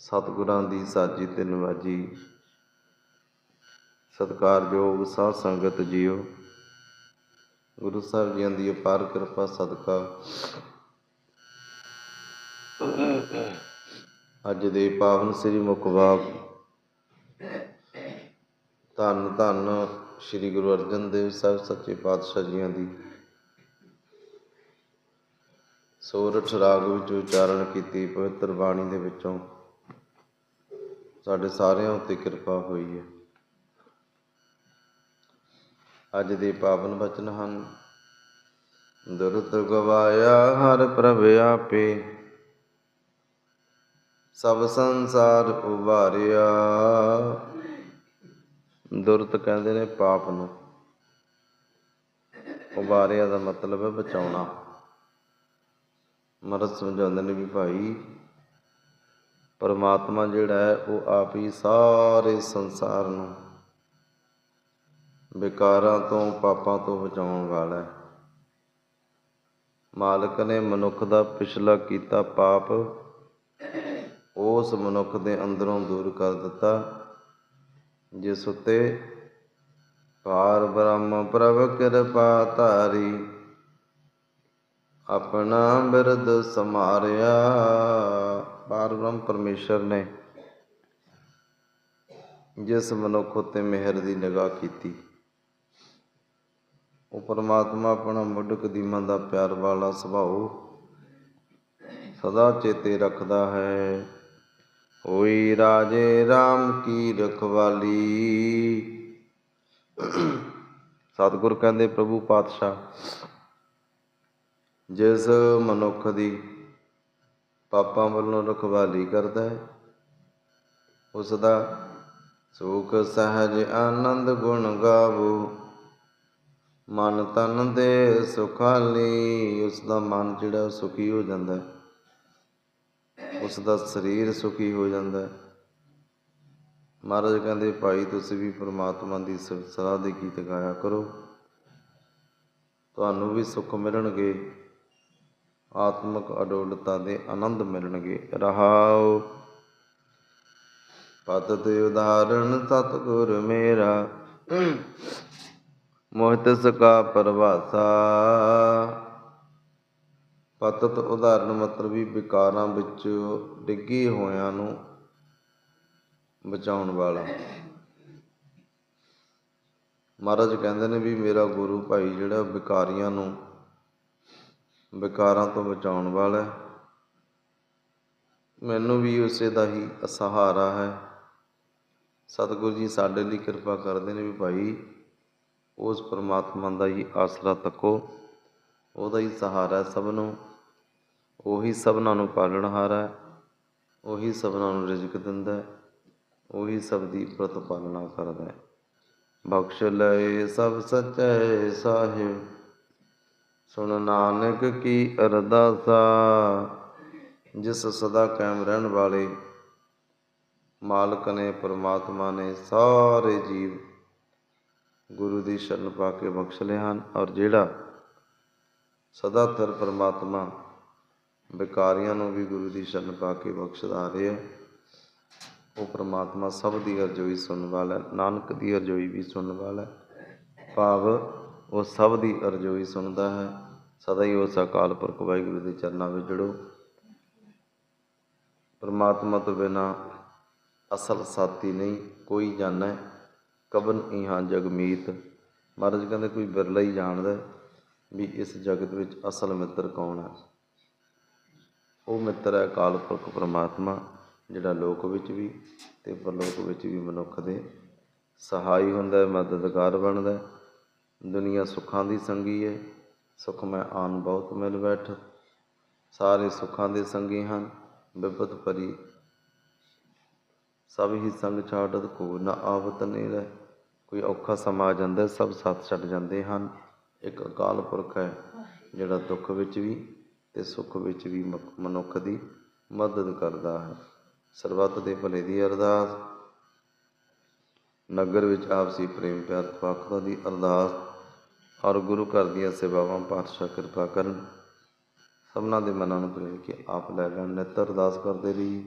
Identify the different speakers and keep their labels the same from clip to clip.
Speaker 1: ਸਤਿਗੁਰਾਂ ਦੀ ਸਾਜੀ ਤੇ ਨਵਾਜੀ ਸਤਿਕਾਰਯੋਗ ਸਾਧ ਸੰਗਤ ਜੀਓ। ਗੁਰੂ ਸਾਹਿਬ ਜੀਆਂ ਦੀ ਅਪਾਰ ਕਿਰਪਾ, ਸਦਕਾ। ਅੱਜ ਦੇ ਪਾਵਨ ਸ੍ਰੀ ਮੁਖਵਾਕ ਧੰਨ ਧੰਨ ਸ੍ਰੀ ਗੁਰੂ ਅਰਜਨ ਦੇਵ ਸਾਹਿਬ ਸੱਚੇ ਪਾਤਸ਼ਾਹ ਜੀਆਂ ਦੀ। ਸੋਰਠ ਰਾਗ ਵਿੱਚ ਉਚਾਰਨ ਕੀਤੀ ਪਵਿੱਤਰ ਬਾਣੀ ਦੇ ਵਿੱਚੋਂ ਸਾਡੇ ਸਾਰਿਆਂ ਉੱਤੇ ਕਿਰਪਾ ਹੋਈ ਹੈ। ਅੱਜ ਦੇ ਪਾਵਨ ਬਚਨ ਹਨ, ਦੁਰਤ ਗਵਾਇਆ ਹਰ ਪ੍ਰਭ ਆਪੇ, ਸਭ ਸੰਸਾਰ ਉਭਾਰਿਆ ਦੁਰਤ ਕਹਿੰਦੇ ਨੇ ਪਾਪ ਨੂੰ ਉਭਾਰਿਆ ਦਾ ਮਤਲਬ ਹੈ ਬਚਾਉਣਾ। ਮਰਦ ਸਮਝਾਉਂਦੇ ਨੇ ਵੀ ਭਾਈ ਪਰਮਾਤਮਾ ਜਿਹੜਾ ਹੈ, ਉਹ ਆਪ ਹੀ ਸਾਰੇ ਸੰਸਾਰ ਨੂੰ ਵਿਕਾਰਾਂ ਤੋਂ, ਪਾਪਾਂ ਤੋਂ ਬਚਾਉਣ ਵਾਲਾ ਹੈ। ਮਾਲਕ ਨੇ ਮਨੁੱਖ ਦਾ ਪਿਛਲਾ ਕੀਤਾ ਪਾਪ, ਉਸ ਮਨੁੱਖ ਦੇ ਅੰਦਰੋਂ ਦੂਰ ਕਰ ਦਿੱਤਾ, ਜਿਸ ਉਤੇ ਪਾਰ ਬ੍ਰਹਮ ਪ੍ਰਭ ਕਿਰਪਾ ਧਾਰੀ ਆਪਣਾ ਬਿਰਦ ਸਮਾਰਿਆ। ਪਾਰ ਪਰਮੇਸ਼ਰ ਨੇ ਜਿਸ ਮਨੁੱਖ ਉਤੇ ਮਿਹਰ ਦੀ ਨਿਗਾਹ ਕੀਤੀ, ਉਹ ਪਰਮਾਤਮਾ ਆਪਣਾ ਮੁੱਢ ਕਦੀਮਾਂ ਦਾ ਪਿਆਰ ਵਾਲਾ ਸੁਭਾਅ ਸਦਾ ਚੇਤੇ ਰੱਖਦਾ ਹੈ। ਹੋਈ ਰਾਜੇ RAM ਕੀ ਰਖਵਾਲੀ। ਸਤਿਗੁਰ ਕਹਿੰਦੇ, ਪ੍ਰਭੂ ਪਾਤਸ਼ਾਹ ਜਿਸ ਮਨੁੱਖ ਦੀ ਪਾਪਾਂ ਵੱਲੋਂ ਰਖਵਾਲੀ ਕਰਦਾ ਹੈ ਉਸ ਦਾ ਸੁਖ, ਸਹਜ, ਆਨੰਦ ਗੁਣ ਗਾਵੋ। ਮਨ ਤਨ ਦੇ ਸੁਖਾਲੀ ਉਸ ਦਾ ਮਨ ਜਿਹੜਾ ਉਹ ਸੁਖੀ ਹੋ ਜਾਂਦਾ ਹੈ। ਉਸ ਦਾ ਸਰੀਰ ਸੁਖੀ ਹੋ ਜਾਂਦਾ ਹੈ। ਮਹਾਰਾਜ ਕਹਿੰਦੇ, ਭਾਈ, ਤੁਸੀਂ ਵੀ ਪ੍ਰਮਾਤਮਾ ਦੀ ਸਲਾਹ ਦੇ ਗੀਤ ਗਾਇਆ ਕਰੋ। ਤੁਹਾਨੂੰ ਵੀ ਸੁੱਖ ਮਿਲਣਗੇ। ਆਤਮਿਕ ਅਡੋਲਤਾ ਦੇ ਆਨੰਦ ਮਿਲਣਗੇ। ਰਹਾਉ ਪਦ ਦੇ ਉਦਾਹਰਣ, ਸਤਿਗੁਰ ਮੇਰਾ। ਮੋਹਿਤ ਸਕਾ ਪਰਵਾਸਾ। ਪਤਤ ਉਦਾਹਰਣ ਮਤਲਬ ਵੀ ਵਿਕਾਰਾਂ ਵਿੱਚ ਡਿੱਗੀ ਹੋਇਆਂ ਨੂੰ ਬਚਾਉਣ ਵਾਲਾ। ਮਹਾਰਾਜ ਕਹਿੰਦੇ ਨੇ ਵੀ ਮੇਰਾ ਗੁਰੂ ਭਾਈ ਜਿਹੜਾ ਵਿਕਾਰੀਆਂ ਨੂੰ ਵਿਕਾਰਾਂ ਤੋਂ ਬਚਾਉਣ ਵਾਲਾ ਹੈ। ਮੈਨੂੰ ਵੀ ਉਸੇ ਦਾ ਹੀ ਸਹਾਰਾ ਹੈ। ਸਤਿਗੁਰੂ ਜੀ ਸਾਡੇ ਲਈ ਕਿਰਪਾ ਕਰਦੇ ਨੇ ਵੀ ਭਾਈ ਉਸ ਪਰਮਾਤਮਾ ਦਾ ਹੀ ਆਸਰਾ ਤੱਕੋ, ਉਹਦਾ ਹੀ ਸਹਾਰਾ ਸਭ ਨੂੰ। ਉਹੀ ਸਭਨਾਂ ਨੂੰ ਪਾਲਣਹਾਰਾ ਹੈ, ਉਹੀ ਸਭਨਾਂ ਨੂੰ ਰਿਜ਼ਕ ਦਿੰਦਾ ਹੈ, ਉਹੀ ਸਭ ਦੀ ਪ੍ਰਤਪਾਲਣਾ ਕਰਦਾ ਹੈ। ਬਖਸ਼ ਲਏ ਸਭ ਸਚੈ ਸਾਹਿਬ। ਸੁਣ ਨਾਨਕ ਕੀ ਅਰਦਾਸਾ, ਜਿਸ ਸਦਾ ਕਾਇਮ ਰਹਿਣ ਵਾਲੇ ਮਾਲਕ ਨੇ, ਪਰਮਾਤਮਾ ਨੇ ਸਾਰੇ ਜੀਵ ਗੁਰੂ ਦੀ ਸ਼ਰਨ ਪਾ ਕੇ ਬਖਸ਼ ਲਏ ਹਨ ਔਰ ਜਿਹੜਾ ਸਦਾ ਥਰ ਪਰਮਾਤਮਾ ਵਿਕਾਰੀਆਂ ਨੂੰ ਵੀ ਗੁਰੂ ਦੀ ਸ਼ਰਨ ਪਾ ਕੇ ਬਖਸ਼ਦਾ ਰਿਹਾ, ਉਹ ਪਰਮਾਤਮਾ ਸਭ ਦੀ ਅਰਜ਼ੋਈ ਸੁਣਨ ਵਾਲਾ ਹੈ। ਨਾਨਕ ਦੀ ਅਰਜ਼ੋਈ ਵੀ ਸੁਣਨ ਵਾਲਾ ਭਾਵ ਉਹ ਸਭ ਦੀ ਅਰਜ਼ੋਈ ਸੁਣਦਾ ਹੈ। ਸਦਾ ਹੀ ਉਸ ਅਕਾਲ ਪੁਰਖ ਵਾਹਿਗੁਰੂ ਦੇ ਚਰਨਾਂ ਵਿੱਚ ਜੁੜੋ। ਪਰਮਾਤਮਾ ਤੋਂ ਬਿਨਾ ਅਸਲ ਸਾਥੀ ਨਹੀਂ, ਕੋਈ ਜਾਣੈ ਕਬਨ ਇਹਾਂ ਜਗਮੀਤ ਮਹਾਰਾਜ ਕਹਿੰਦੇ, ਕੋਈ ਬਿਰਲਾ ਹੀ ਜਾਣਦਾ ਵੀ ਇਸ ਜਗਤ ਵਿੱਚ ਅਸਲ ਮਿੱਤਰ ਕੌਣ ਹੈ। ਉਹ ਮਿੱਤਰ ਹੈ ਅਕਾਲ ਪੁਰਖ ਪਰਮਾਤਮਾ, ਜਿਹੜਾ ਲੋਕ ਵਿੱਚ ਵੀ ਤੇ ਪਰਲੋਕ ਵਿੱਚ ਵੀ ਮਨੁੱਖ ਦੇ ਸਹਾਈ ਹੁੰਦਾ ਹੈ, ਮਦਦਗਾਰ ਬਣਦਾ ਹੈ। ਦੁਨੀਆ ਸੁੱਖਾਂ ਦੀ ਸੰਗੀ ਹੈ ਸੁਖ ਮੈਂ ਆਨ ਬਹੁਤ ਮਿਲ ਬੈਠ। ਸਾਰੇ ਸੁੱਖਾਂ ਦੇ ਸੰਗੀ ਹਨ ਬਿਪਤ ਭਰੀ। ਸਭ ਹੀ ਸੰਗ ਛਾੜਤ ਕੋ ਨ ਆਵਤ ਰਹਿ। ਕੋਈ ਔਖਾ ਸਮਾਂ ਆ ਜਾਂਦਾ, ਸਭ ਸਾਥ ਛੱਡ ਜਾਂਦੇ ਹਨ। ਇੱਕ ਅਕਾਲ ਪੁਰਖ ਹੈ, ਜਿਹੜਾ ਦੁੱਖ ਵਿੱਚ ਵੀ ਤੇ ਸੁੱਖ ਵਿੱਚ ਵੀ ਮਨੁੱਖ ਦੀ ਮਦਦ ਕਰਦਾ ਹੈ। ਸਰਬੱਤ ਦੇ ਭਲੇ ਦੀ ਅਰਦਾਸ। ਨਗਰ ਵਿੱਚ ਆਪਸੀ ਪ੍ਰੇਮ ਪਿਆਰ ਤਵਾਖਦਾ ਦੀ ਅਰਦਾਸ। ਔਰ ਗੁਰੂ ਘਰ ਦੀਆਂ ਸੇਵਾਵਾਂ, ਪਾਤਸ਼ਾਹ ਕਿਰਪਾ ਕਰਨ। ਸਭਨਾਂ ਦੇ ਮਨਾਂ ਨੂੰ ਪ੍ਰੇਰ ਕੇ ਆਪ ਲੈ ਲੈਣ। ਨਿੱਤ ਅਰਦਾਸ ਕਰਦੇ ਰਹੀ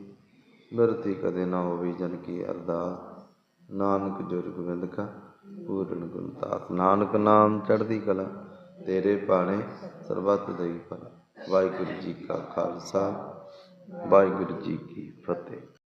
Speaker 1: ਬਿਰਤੀ ਕਦੇ ਨਾ ਹੋਵੇ ਜਨ ਕੀ ਅਰਦਾਸ। ਨਾਨਕ ਜੁਰ ਗੋਬਿੰਦ ਕਾ ਪੂਰਨ ਗੁਣਤਾਸ ਨਾਨਕ ਨਾਮ ਚੜ੍ਹਦੀ ਕਲਾ, ਤੇਰੇ ਬਾਣੇ ਸਰਬੱਤ ਦਈ ਭਲਾ। ਵਾਹਿਗੁਰੂ ਜੀ ਕਾ ਖਾਲਸਾ, ਵਾਹਿਗੁਰੂ ਜੀ ਕੀ ਫਤਿਹ।